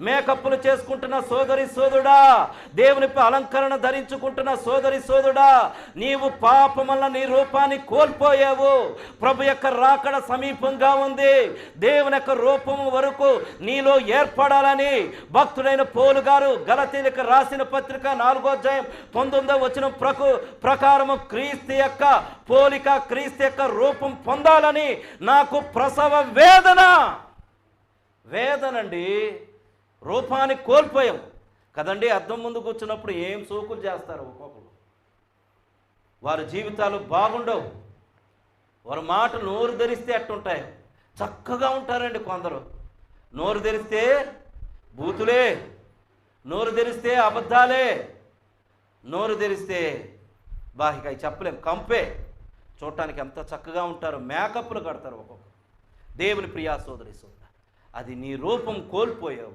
మేకప్పులు చేసుకుంటున్న సోదరి సోదుడా దేవుని అలంకరణ ధరించుకుంటున్న సోదరి సోదుడా నీవు పాపం వల్ల నీ రూపాన్ని కోల్పోయావు. ప్రభు యొక్క రాకడ సమీపంగా ఉంది. దేవుని యొక్క రూపము వరకు నీలో ఏర్పడాలని భక్తుడైన పోలు గారు గలతీలకు రాసిన పత్రిక నాలుగో అధ్యాయం పంతొమ్మిదో వచ్చిన ప్రకు ప్రకారము క్రీస్తు యొక్క పోలిక క్రీస్తు యొక్క రూపం పొందాలని నాకు ప్రసవ వేదన. వేదనండి. రూపాన్ని కోల్పోయాం. కదండి అద్దం ముందు కూర్చున్నప్పుడు ఏం సోకులు చేస్తారు ఒక్కొక్కరు? వారి జీవితాలు బాగుండవు. వారి మాటలు నోరు ధరిస్తే అట్టుంటాయి. చక్కగా ఉంటారండి కొందరు. నోరు తెరిస్తే బూతులే నోరు తెరిస్తే అబద్ధాలే నోరు తెరిస్తే బాహిక చెప్పలేం. కంపే. చూడటానికి ఎంత చక్కగా ఉంటారు మేకప్లు కడతారు ఒక్కొక్కరు. దేవుని ప్రియా సోదరి సోదర అది నీ రూపం కోల్పోయావు.